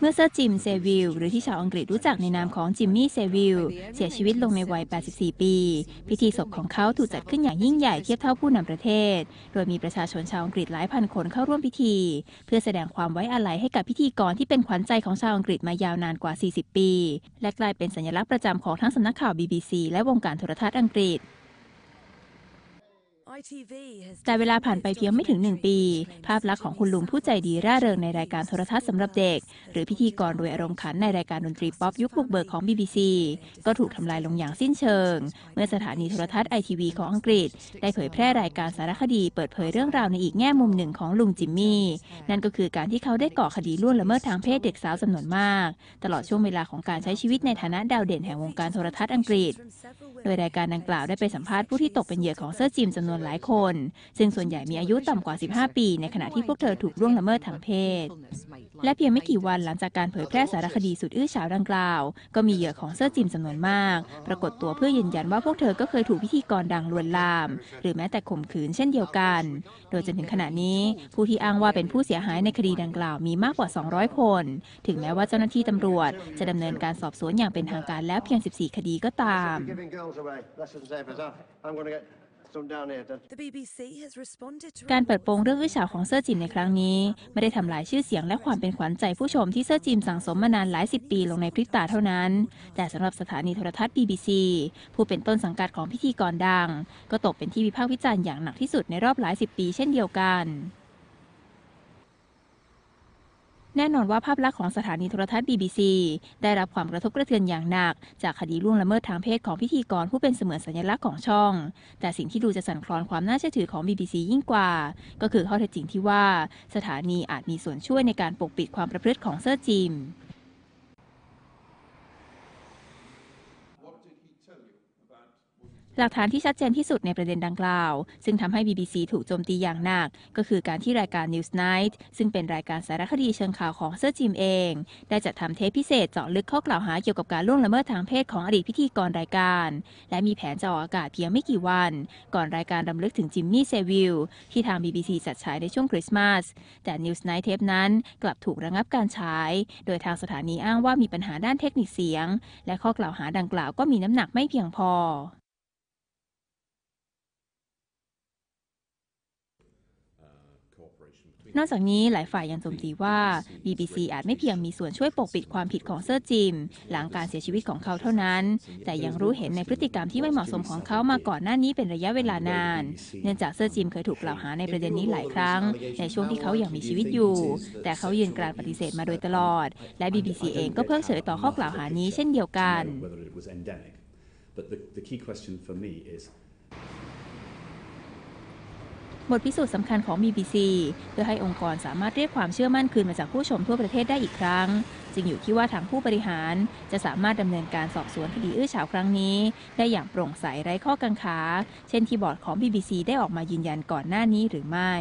เมื่อเซอร์จิมเซวิลหรือที่ชาวอังกฤษรู้จักในนามของจิมมี่เซวิลเสียชีวิตลงในวัย 84 ปี พิธีศพของเขาถูกจัดขึ้นอย่างยิ่งใหญ่เทียบเท่าผู้นำประเทศ โดยมีประชาชนชาวอังกฤษหลายพันคนเข้าร่วมพิธี เพื่อแสดงความไว้อาลัยให้กับพิธีกรที่เป็นขวัญใจของชาวอังกฤษมายาวนานกว่า 40 ปี และกลายเป็นสัญลักษณ์ประจำของทั้งสำนักข่าว BBC และวงการโทรทัศน์อังกฤษ แต่เวลาผ่านไปเพียงไม่ถึงหนึ่งปี ภาพลักษณ์ของคุณลุงผู้ใจดีร่าเริงในรายการโทรทัศน์สำหรับเด็ก หรือพิธีกรรวยอารมณ์ขันในรายการดนตรีป๊อปยุคบุกเบิกของ BBC ก็ถูกทำลายลงอย่างสิ้นเชิง เมื่อสถานีโทรทัศน์ ITV ของอังกฤษ ได้เผยแพร่รายการสารคดีเปิดเผยเรื่องราวในอีกแง่มุมหนึ่งของลุงจิมมี่ นั่นก็คือการที่เขาได้ก่อคดีล่วงละเมิดทางเพศเด็กสาวจำนวนมาก ตลอดช่วงเวลาของการใช้ชีวิตในฐานะดาวเด่นแห่งวงการโทรทัศน์อังกฤษ โดยรายการดังกล่าวได้ไปสัมภาษณ์ผู้ที่ตกเป็นเหยื่อของเซอร์จิมจำนวนหลายคน ซึ่งส่วนใหญ่มีอายุต่ำกว่า 15 ปี ในขณะที่พวกเธอถูกล่วงละเมิดทางเพศ และเพียงไม่กี่วันหลังจากการเผยแพร่สารคดีสุดอื้อฉาวดังกล่าว ก็มีเหยื่อของเซอร์จิมจำนวนมาก ปรากฏตัวเพื่อยืนยันว่าพวกเธอก็เคยถูกพิธีกรดังลวนลาม หรือแม้แต่ข่มขืนเช่นเดียวกัน โดยจนถึงขณะนี้ผู้ที่อ้างว่าเป็นผู้เสียหายในคดีดังกล่าวมีมากกว่า 200 คน ถึงแม้ว่าเจ้าหน้าที่ตำรวจ จะดำเนินการสอบสวนอย่างเป็นทางการแล้วเพียง 14 คดีก็ตาม I'm going to get some down here. Then. The BBC has responded to การเปิดโปงเรื่องอื้อฉาวของเซอร์จิมในครั้งนี้ ไม่ได้ทำลายชื่อเสียงและความเป็นขวัญใจผู้ชมที่เซอร์จิมสั่งสมมานานหลายสิบปีลงในพริบตาเท่านั้น แต่สำหรับสถานีโทรทัศน์ BBC ผู้เป็นต้นสังกัดของพิธีกรดัง ก็ตกเป็นที่วิพากษ์วิจารณ์อย่างหนักที่สุดในรอบหลายสิบปีเช่นเดียวกัน แน่นอนว่าภาพลักษณ์ของสถานีโทรทัศน์ BBC ได้รับความกระทบกระเทือนอย่างหนัก จากคดีล่วงละเมิดทางเพศของพิธีกรผู้เป็นเสมือนสัญลักษณ์ของช่อง แต่สิ่งที่ดูจะสั่นคลอนความน่าเชื่อถือของ BBC ยิ่งกว่า ก็คือข้อเท็จจริงที่ว่าสถานีอาจมีส่วนช่วยในการปกปิดความประพฤติของเซอร์จิม หลักฐานที่ชัดเจนที่สุดในประเด็นดังกล่าว ซึ่งทำให้ BBC ถูกโจมตีอย่างหนัก ก็คือการที่รายการ Newsnight ซึ่งเป็นรายการสารคดีเชิงข่าวของเซอร์จิมเอง ได้จัดทำเทปพิเศษเจาะลึกข้อกล่าวหาเกี่ยวกับการล่วงละเมิดทางเพศของอดีตพิธีกรรายการ และมีแผนจะออกอากาศเพียงไม่กี่วัน ก่อนรายการรำลึกถึงจิมมี่เซวิลที่ทาง BBC จัดฉายในช่วงคริสต์มาสแต่ Newsnight เทปนั้นกลับถูกระงับการฉาย โดยทางสถานีอ้างว่ามีปัญหาด้านเทคนิคเสียง และข้อกล่าวหาดังกล่าวก็มีน้ำหนักไม่เพียงพอ นอกจากนี้หลายฝ่ายยังโจมตีว่า BBC อาจไม่เพียงมีส่วนช่วยปกปิดความผิดของเซอร์จิม หลังการเสียชีวิตของเขาเท่านั้น แต่ยังรู้เห็นในพฤติกรรมที่ไม่เหมาะสมของเขามาก่อนหน้านี้เป็นระยะเวลานาน เนื่องจากเซอร์จิมเคยถูกกล่าวหาในประเด็นนี้หลายครั้ง ในช่วงที่เขายังมีชีวิตอยู่ แต่เขายืนกรานปฏิเสธมาโดยตลอด และ BBC เองก็เพิกเฉยต่อข้อกล่าวหานี้เช่นเดียวกัน whether it was endemic. But the, the key question for me is บทพิสูจน์สำคัญของ BBC เพื่อให้องค์กรสามารถเรียกความเชื่อมั่นคืนมาจากผู้ชมทั่วประเทศได้อีกครั้ง จึงอยู่ที่ว่าทางผู้บริหาร จะสามารถดำเนินการสอบสวนคดีอื้อฉาวครั้งนี้ ได้อย่างโปร่งใสไร้ข้อกังขา เช่นที่บอร์ดของ BBC ได้ออกมายืนยันก่อนหน้านี้หรือไม่